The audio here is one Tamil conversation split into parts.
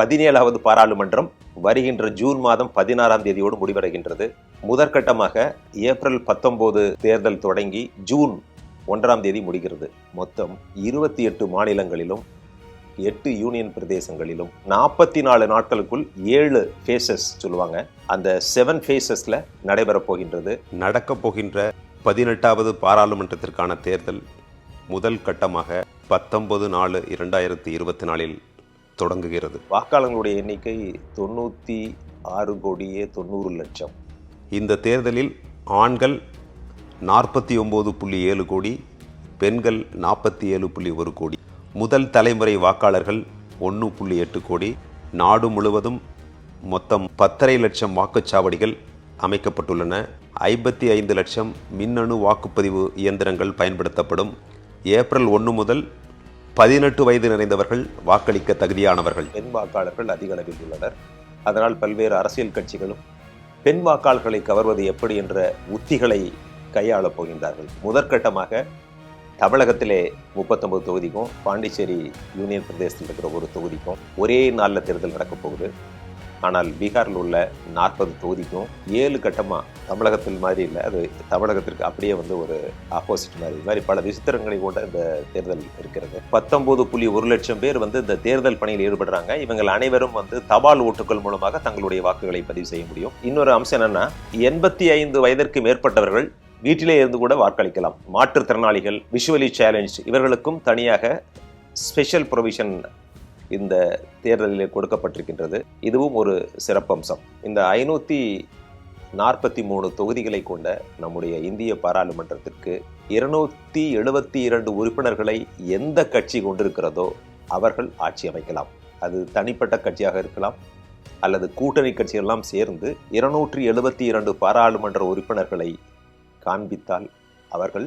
பதினேழாவது பாராளுமன்றம் வருகின்ற ஜூன் மாதம் பதினாறாம் தேதியோடு முடிவடைகின்றது. முதற்கட்டமாக ஏப்ரல் பத்தொன்பது தேர்தல் தொடங்கி ஜூன் ஒன்றாம் தேதி முடிகிறது. மொத்தம் இருபத்தி எட்டு மாநிலங்களிலும் எட்டு யூனியன் பிரதேசங்களிலும் நாற்பத்தி நாலு நாட்களுக்குள் ஏழு ஃபேஸஸ் சொல்லுவாங்க. அந்த செவன் ஃபேஸஸில் நடைபெறப் போகின்றது. நடக்கப் போகின்ற பதினெட்டாவது பாராளுமன்றத்திற்கான தேர்தல் முதல் கட்டமாக பத்தொன்பது நாலு இரண்டாயிரத்தி இருபத்தி நாலில் தொடங்குகிறது. வாக்காளர்களுடைய எண்ணிக்கை தொண்ணூற்றி ஆறு கோடியே தொண்ணூறு லட்சம். இந்த தேர்தலில் ஆண்கள் நாற்பத்தி ஒம்பது புள்ளி ஏழு கோடி பெண்கள் நாற்பத்தி ஏழு புள்ளி ஒரு கோடி முதல் தலைமுறை வாக்காளர்கள் ஒன்று புள்ளி எட்டு கோடி நாடு முழுவதும் மொத்தம் பத்தரை லட்சம் வாக்குச்சாவடிகள் அமைக்கப்பட்டுள்ளன. ஐம்பத்தி ஐந்து லட்சம் மின்னணு வாக்குப்பதிவு இயந்திரங்கள் பயன்படுத்தப்படும். ஏப்ரல் ஒன்று முதல் பதினெட்டு வயது நிறைந்தவர்கள் வாக்களிக்க தகுதியானவர்கள். பெண் வாக்காளர்கள் அதிக அளவில் உள்ளனர். அதனால் பல்வேறு அரசியல் கட்சிகளும் பெண் வாக்காளர்களை கவர்வது எப்படி என்ற உத்திகளை கையாளப் போகின்றார்கள். முதற்கட்டமாக தமிழகத்திலே முப்பத்தொன்பது தொகுதிக்கும் பாண்டிச்சேரி யூனியன் பிரதேசத்தில் இருக்கிற ஒரு தொகுதிக்கும் ஒரே நாளில் தேர்தல் நடக்கப் போகுது. ஆனால் பீகாரில் உள்ள நாற்பது தொகுதிக்கும் ஏழு கட்டமாக தமிழகத்தில் மாதிரி இல்லை. அது தமிழகத்திற்கு அப்படியே வந்து ஒரு ஆப்போசிட் மாதிரி. இது மாதிரி பல விசித்திரங்களை கொண்ட இந்த தேர்தல் இருக்கிறது. பத்தொன்பது புள்ளி ஒரு லட்சம் பேர் வந்து இந்த தேர்தல் பணியில் ஈடுபடுறாங்க. இவங்கள் அனைவரும் வந்து தபால் ஓட்டுகள் மூலமாக தங்களுடைய வாக்குகளை பதிவு செய்ய முடியும். இன்னொரு அம்சம் என்னன்னா எண்பத்தி ஐந்து வயதிற்கு மேற்பட்டவர்கள் வீட்டிலே இருந்து கூட வாக்களிக்கலாம். மாற்றுத்திறனாளிகள் விஷுவலி சேலஞ்ச் இவர்களுக்கும் தனியாக ஸ்பெஷல் ப்ரொவிஷன் இந்த தேர்தலில் கொடுக்கப்பட்டிருக்கின்றது. இதுவும் ஒரு சிறப்பம்சம். இந்த ஐநூற்றி நாற்பத்தி மூணு தொகுதிகளை கொண்ட நம்முடைய இந்திய பாராளுமன்றத்திற்கு இருநூத்தி எழுபத்தி இரண்டு உறுப்பினர்களை எந்த கட்சி கொண்டிருக்கிறதோ அவர்கள் ஆட்சி அமைக்கலாம். அது தனிப்பட்ட கட்சியாக இருக்கலாம் அல்லது கூட்டணி கட்சியெல்லாம் சேர்ந்து இருநூற்றி எழுபத்தி இரண்டு பாராளுமன்ற உறுப்பினர்களை காண்பித்தால் அவர்கள்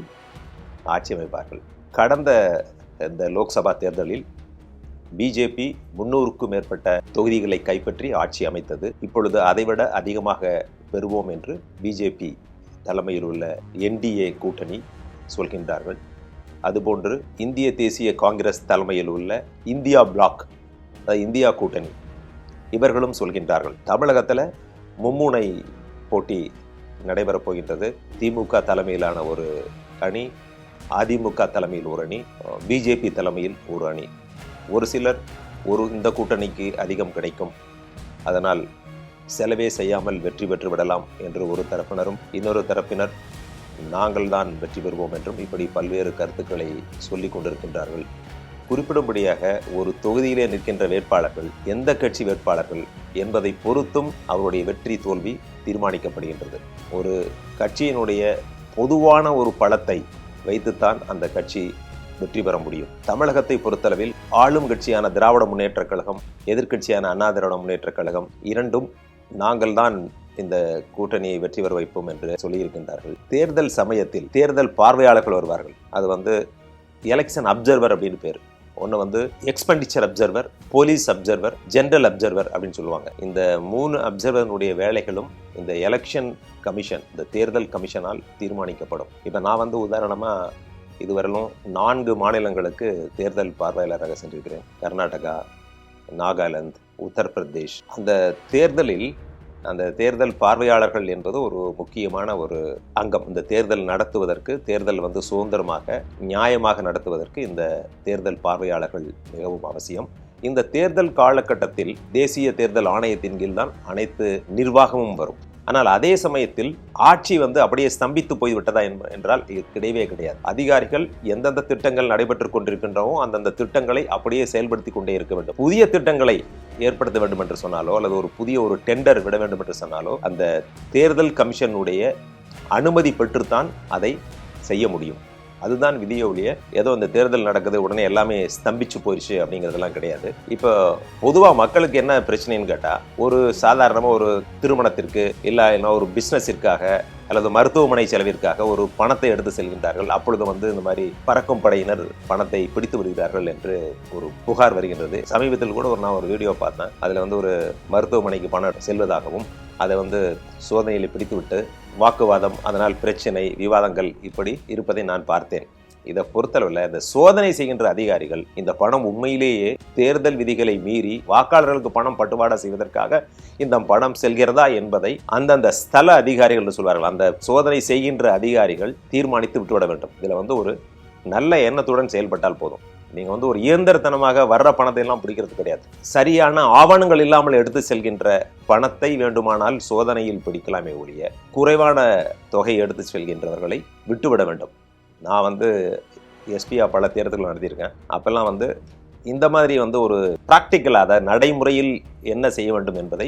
ஆட்சி அமைப்பார்கள். கடந்த இந்த லோக்சபா தேர்தலில் பிஜேபி முன்னூறுக்கும் மேற்பட்ட தொகுதிகளை கைப்பற்றி ஆட்சி அமைத்தது. இப்பொழுது அதைவிட அதிகமாக பெறுவோம் என்று பிஜேபி தலைமையில் உள்ள என்டிஏ கூட்டணி சொல்கின்றார்கள். அதுபோன்று இந்திய தேசிய காங்கிரஸ் தலைமையில் உள்ள இந்தியா பிளாக் இந்தியா கூட்டணி இவர்களும் சொல்கின்றார்கள். தமிழகத்தில் மும்முனை போட்டி நடைபெறப் போகின்றது. திமுக தலைமையிலான ஒரு அணி அதிமுக தலைமையில் ஒரு அணி பிஜேபி தலைமையில் ஒரு அணி. ஒரு சிலர் ஒரு இந்த கூட்டணிக்கு அதிகம் கிடைக்கும். அதனால் செலவே செய்யாமல் வெற்றி பெற்று விடலாம் என்று ஒரு தரப்பினரும் இன்னொரு தரப்பினர் நாங்கள் தான் வெற்றி பெறுவோம் என்றும் இப்படி பல்வேறு கருத்துக்களை சொல்லிக் கொண்டிருக்கின்றார்கள். குறிப்பிடும்படியாக ஒரு தொகுதியிலே நிற்கின்ற வேட்பாளர்கள் எந்த கட்சி வேட்பாளர்கள் என்பதை பொறுத்தும் அவருடைய வெற்றி தோல்வி தீர்மானிக்கப்படுகின்றது. ஒரு கட்சியினுடைய பொதுவான ஒரு பலத்தை வைத்துத்தான் அந்த கட்சி வெற்றி பெற முடியும். தமிழகத்தை பொறுத்தளவில் ஆளும் கட்சியான திராவிட முன்னேற்றக் கழகம் எதிர்க்கட்சியான அண்ணா திராவிட முன்னேற்றக் கழகம் இரண்டும் நாங்கள் தான் இந்த கூட்டணியை வெற்றி பெற வைப்போம் என்று சொல்லியிருக்கின்றார்கள். தேர்தல் சமயத்தில் தேர்தல் பார்வையாளர்கள் வருவார்கள். அது வந்து எலெக்ஷன் அப்சர்வர் அப்படின்னு பேர். ஒன்று வந்து expenditure observer police observer general observer அப்படின்னு சொல்லுவாங்க. இந்த மூணு அப்சர்வருடைய வேலைகளும் இந்த எலெக்ஷன் கமிஷன் இந்த தேர்தல் கமிஷனால் தீர்மானிக்கப்படும். இப்போ நான் வந்து உதாரணமாக இதுவரையிலும் நான்கு மாநிலங்களுக்கு தேர்தல் பார்வையாளராக சென்றிருக்கிறேன். கர்நாடகா நாகாலாந்து உத்தரப்பிரதேஷ். அந்த தேர்தலில் அந்த தேர்தல் பார்வையாளர்கள் என்பது ஒரு முக்கியமான ஒரு அங்கம். இந்த தேர்தல் நடத்துவதற்கு தேர்தல் வந்து சுதந்திரமாக நியாயமாக நடத்துவதற்கு இந்த தேர்தல் பார்வையாளர்கள் மிகவும் அவசியம். இந்த தேர்தல் காலகட்டத்தில் தேசிய தேர்தல் ஆணையத்தின் கீழ் தான் அனைத்து நிர்வாகமும் வரும். ஆனால் அதே சமயத்தில் ஆட்சி வந்து அப்படியே ஸ்தம்பித்து போய்விட்டதா என்ப- என்றால் இது கிடையவே கிடையாது. அதிகாரிகள் எந்தெந்த திட்டங்கள் நடைபெற்றுக் கொண்டிருக்கின்றவோ அந்தந்த திட்டங்களை அப்படியே செயல்படுத்தி கொண்டே இருக்க வேண்டும். புதிய திட்டங்களை ஏற்படுத்த வேண்டும் என்று சொன்னாலோ அல்லது ஒரு புதிய ஒரு டெண்டர் விட வேண்டும் என்று சொன்னாலோ அந்த தேர்தல் கமிஷனுடைய அனுமதி பெற்றுத்தான் அதை செய்ய முடியும். அதுதான் விதியை ஒழிய ஏதோ இந்த தேர்தல் நடக்குது உடனே எல்லாமே ஸ்தம்பிச்சு போயிடுச்சு அப்படிங்கிறதெல்லாம் கிடையாது. இப்போ பொதுவாக மக்களுக்கு என்ன பிரச்சனைன்னு கேட்டால் ஒரு சாதாரணமாக ஒரு திருமணத்திற்கு இல்லை இல்லை ஒரு பிஸ்னஸிற்காக அல்லது மருத்துவமனை செலவிற்காக ஒரு பணத்தை எடுத்து செல்கின்றார்கள். அப்பொழுது வந்து இந்த மாதிரி பறக்கும் படையினர் பணத்தை பிடித்து விடுகிறார்கள் என்று ஒரு புகார் வருகின்றது. சமீபத்தில் கூட ஒரு நான் ஒரு வீடியோ பார்த்தேன். அதில் வந்து ஒரு மருத்துவமனைக்கு பணம் செல்வதாகவும் அதை வந்து சோதனையில் பிடித்துவிட்டு வாக்குவாதம் அதனால் பிரச்சனை விவாதங்கள் இப்படி இருப்பதை நான் பார்த்தேன். இதை பொறுத்தளவில் இந்த சோதனை செய்கின்ற அதிகாரிகள் இந்த பணம் உண்மையிலேயே தேர்தல் விதிகளை மீறி வாக்காளர்களுக்கு பணம் பட்டுவாடா செய்வதற்காக இந்த பணம் செல்கிறதா என்பதை அந்தந்த ஸ்தல அதிகாரிகள் என்று சொல்வார்கள். அந்த சோதனை செய்கின்ற அதிகாரிகள் தீர்மானித்து விட்டுவிட வேண்டும். இதில் வந்து ஒரு நல்ல எண்ணத்துடன் செயல்பட்டால் போதும். நீங்கள் வந்து ஒரு இயந்திரத்தனமாக வர்ற பணத்தை எல்லாம் பிடிக்கிறது கிடையாது. சரியான ஆவணங்கள் இல்லாமல் எடுத்து செல்கின்ற பணத்தை வேண்டுமானால் சோதனையில் பிடிக்கலாமே ஒழிய குறைவான தொகை எடுத்து செல்கின்றவர்களை விட்டுவிட வேண்டும். நான் வந்து எஸ்பியா பல தேர்தல்கள் நடத்தியிருக்கேன். அப்போல்லாம் வந்து இந்த மாதிரி வந்து ஒரு ப்ராக்டிக்கலாக அதை நடைமுறையில் என்ன செய்ய வேண்டும் என்பதை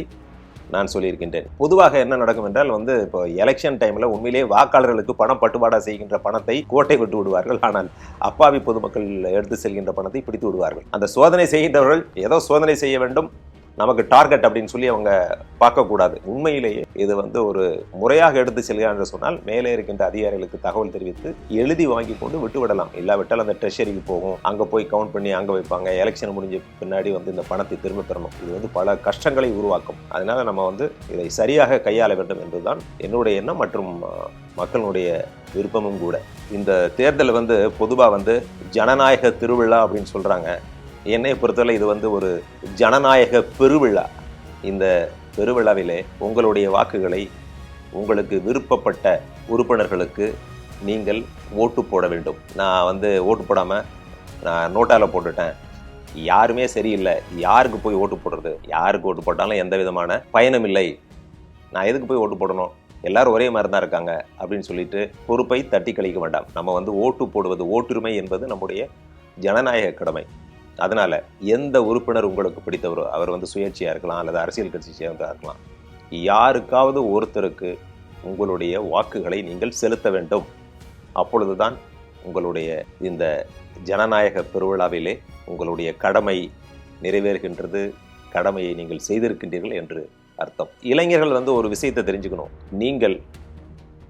நான் சொல்லியிருக்கின்றேன். பொதுவாக என்ன நடக்கும் என்றால் வந்து இப்போ எலெக்ஷன் டைமில் உண்மையிலேயே வாக்காளர்களுக்கு பணம் பட்டுவாடா செய்கின்ற பணத்தை கோட்டை விட்டு விடுவார்கள். ஆனால் அப்பாவி பொதுமக்கள் எடுத்து செல்கின்ற பணத்தை பிடித்து விடுவார்கள். அந்த சோதனை செய்கின்றவர்கள் ஏதோ சோதனை செய்ய வேண்டும். நமக்கு டார்கெட் அப்படின்னு சொல்லி அவங்க பார்க்கக்கூடாது. உண்மையிலேயே இது வந்து ஒரு முறையாக எடுத்து செல்கிறார் என்று சொன்னால் மேலே இருக்கின்ற அதிகாரிகளுக்கு தகவல் தெரிவித்து எழுதி வாங்கி கொண்டு விட்டு விடலாம். இல்லாவிட்டால் அந்த ட்ரெஷரிக்கு போகும். அங்கே போய் கவுண்ட் பண்ணி அங்கே வைப்பாங்க. எலெக்ஷன் முடிஞ்ச பின்னாடி வந்து இந்த பணத்தை திரும்ப பெறணும். இது வந்து பல கஷ்டங்களை உருவாக்கும். அதனால நம்ம வந்து இதை சரியாக கையாள வேண்டும் என்பதுதான் என்னுடைய எண்ணம் மற்றும் மக்களுடைய விருப்பமும் கூட. இந்த தேர்தல் வந்து பொதுவாக வந்து ஜனநாயக திருவிழா அப்படின்னு சொல்கிறாங்க என்னை பொறுத்தவரை இது வந்து ஒரு ஜனநாயக பெருவிழா. இந்த பெருவிழாவிலே உங்களுடைய வாக்குகளை உங்களுக்கு விருப்பப்பட்ட உறுப்பினர்களுக்கு நீங்கள் ஓட்டு போட வேண்டும். நான் வந்து ஓட்டு போடாமல் நான் நோட்டாவில் போட்டுட்டேன். யாருமே சரியில்லை. யாருக்கு போய் ஓட்டு போடுறது? யாருக்கு ஓட்டு போட்டாலும் எந்த விதமான பயனும் இல்லை. நான் எதுக்கு போய் ஓட்டு போடணும்? எல்லாரும் ஒரே மாதிரி தான் இருக்காங்க அப்படின்னு சொல்லிட்டு பொறுப்பை தட்டி கழிக்க வேண்டாம். நம்ம வந்து ஓட்டு போடுவது ஓட்டுரிமை என்பது நம்முடைய ஜனநாயக கடமை. அதனால் எந்த உறுப்பினர் உங்களுக்கு பிடித்தவரோ அவர் வந்து சுயேட்சையாக இருக்கலாம் அல்லது அரசியல் கட்சி சேர்ந்ததாக இருக்கலாம் யாருக்காவது ஒருத்தருக்கு உங்களுடைய வாக்குகளை நீங்கள் செலுத்த வேண்டும். அப்பொழுதுதான் உங்களுடைய இந்த ஜனநாயக பெருவிழாவிலே உங்களுடைய கடமை நிறைவேறுகின்றது கடமையை நீங்கள் செய்திருக்கின்றீர்கள் என்று அர்த்தம். இளைஞர்கள் வந்து ஒரு விஷயத்தை தெரிஞ்சுக்கணும். நீங்கள்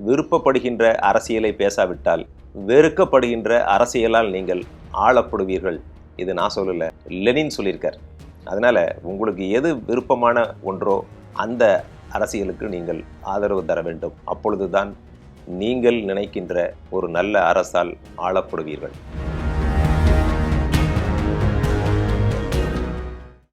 விருப்பப்படுகின்ற அரசியலை பேசாவிட்டால் வெறுக்கப்படுகின்ற அரசியலால் நீங்கள் ஆளப்படுவீர்கள். இது நான் சொல்லல. லெனின் சொல்லியிருக்கார். அதனால உங்களுக்கு எது விருப்பமான ஒன்றோ அந்த அரசியலுக்கு நீங்கள் ஆதரவு தர வேண்டும். அப்பொழுதுதான் நீங்கள் நினைக்கின்ற ஒரு நல்ல அரசால் ஆளப்படுவீர்கள்.